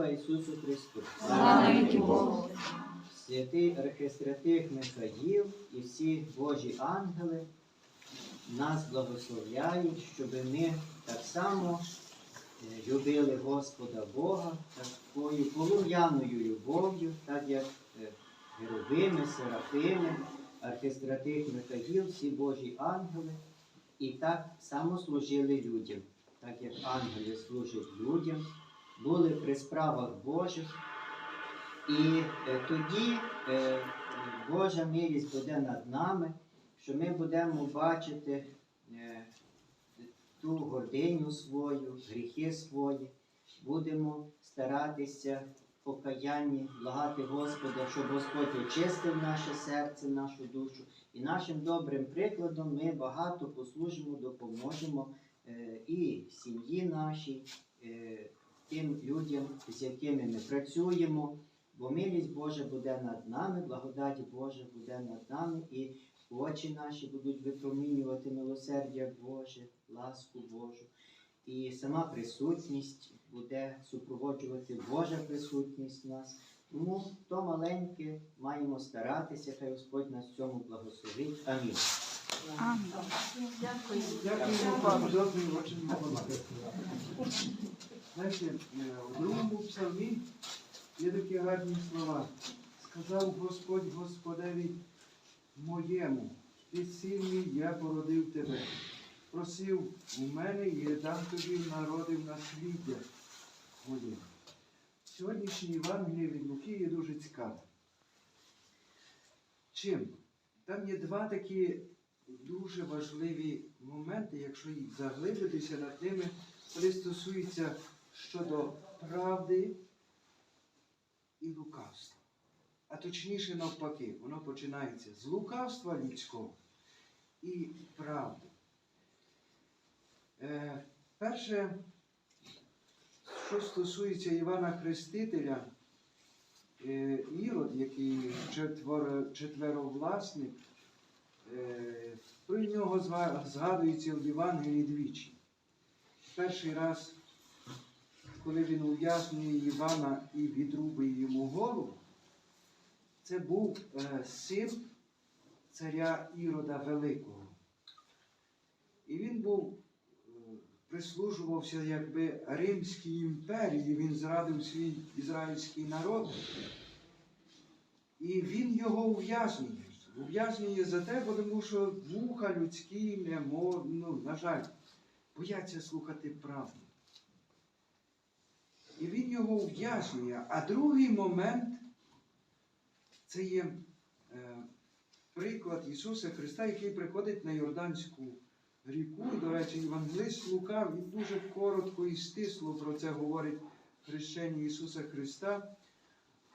Слава Ісусу Христу! Слава Богу! Святий архистратих Михаїл і всі Божі ангели нас благословляють, щоб ми так само е, любили Господа Бога такою полум'яною любов'ю, так як е, Геровими, Серафими, архистратих Михаїл, всі Божі ангели, і так само служили людям, так як ангели служать людям, були при справах Божих. І е, тоді е, Божа милість буде над нами, що ми будемо бачити е, ту гординю свою, гріхи свої, будемо старатися в покаянні, благати Господа, щоб Господь очистив наше серце, нашу душу. І нашим добрим прикладом ми багато послужимо, допоможемо е, і сім'ї нашій, е, тим людям, з якими ми працюємо. Бо милість Божа буде над нами, благодать Божа буде над нами, і очі наші будуть випромінювати милосердя Боже, ласку Божу. І сама присутність буде супроводжувати Божа присутність в нас. Тому то маленьке маємо старатися, хай Господь нас цьому благословить. Амінь. Дякую. Дякуємо вам Знаєте, е, у другому псалмі є такі гарні слова. Сказав Господь Господеві моєму, ти сильний, я породив тебе. Просив у мене, і дам тобі народив насліддя моє. Сьогоднішній Євангеліє від Луки є дуже цікаве. Чим? Там є два такі дуже важливі моменти, якщо заглибитися над ними, вони стосуються щодо правди і лукавства. А точніше навпаки, воно починається з лукавства людського і правди. Е, перше, що стосується Івана Хрестителя, е, Ірод, який четверо, четверовласник, Е, Про нього згадується в Євангелії двічі. Перший раз, коли він ув'язнює Івана і відрубує йому голову, це був е, син царя Ірода Великого. І він був, е, прислужувався якби Римській імперії, він зрадив свій ізраїльський народ. І він його ув'язнює. Ув'язнює за те, тому що вуха людські не мов, ну, на жаль, бояться слухати правду. І він його ув'язнює. А другий момент це є е, приклад Ісуса Христа, який приходить на Йорданську ріку. До речі, Євангелист Лука він дуже коротко і стисло про це говорить хрещення Ісуса Христа.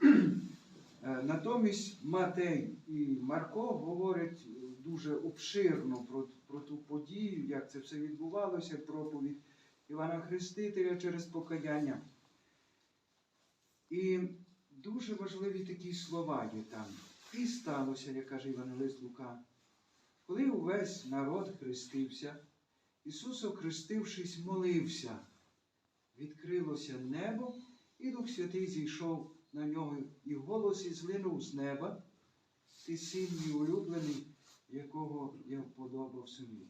Е, Натомість Матей і Марко говорять дуже обширно про, про ту подію, як це все відбувалося, проповідь Івана Хрестителя через покаяння. І дуже важливі такі слова є там. І сталося, як каже Євангелист Лука, коли увесь народ хрестився, Ісус, охрестившись, молився, відкрилося небо, і Дух Святий зійшов на нього, і голос ізлинув з неба, ти син мій улюблений, якого я вподобав собі.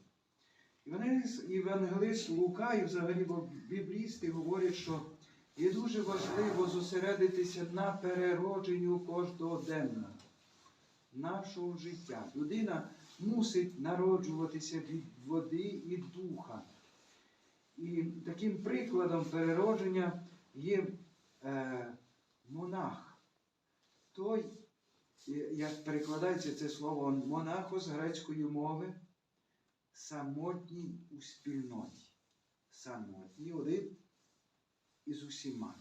Євангелист Лука і взагалі біблісти говорять, що є дуже важливо зосередитися на переродженню кожного денна нашого життя. Людина мусить народжуватися від води і духа. І таким прикладом переродження є е, монах. Той, як перекладається це слово монахо з грецької мови, самотній у спільноті. Самотній один із усіма.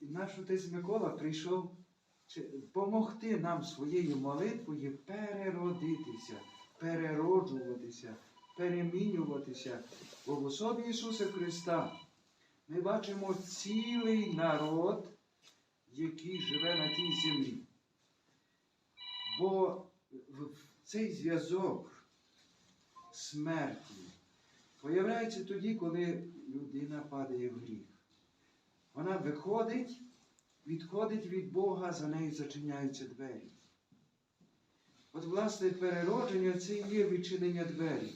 І наш отець Микола прийшов допомогти нам своєю молитвою переродитися, перероджуватися, перемінюватися. Бо в особі Ісуса Христа ми бачимо цілий народ, який живе на тій землі. Бо цей зв'язок смерті появляється тоді, коли людина падає в гріх. Вона виходить, відходить від Бога, за нею зачиняються двері. От, власне, переродження це і є відчинення двері.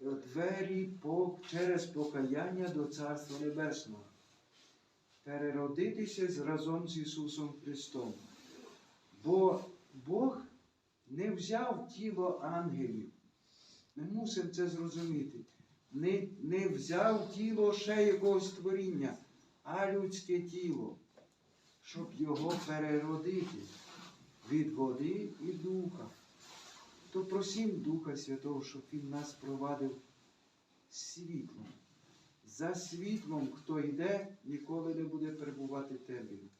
Двері через покаяння до Царства Небесного. Переродитися разом з Ісусом Христом. Бо Бог не взяв тіло ангелів. Ми мусимо це зрозуміти. Не, не взяв тіло ще якогось творіння, а людське тіло, щоб його переродити від води і духа. То просім Духа Святого, щоб Він нас провадив світлом. За світлом, хто йде, ніколи не буде перебувати темряві.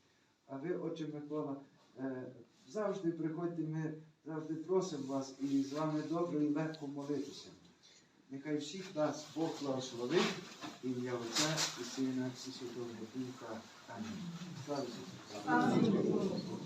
А ви, отче Микола, е, завжди приходьте, ми завжди просимо вас і з вами добре і легко молитися. Нехай всіх нас Бог благословить, ім'я Отця і Сина і Святого Духа. Амінь. Слава Ісусу.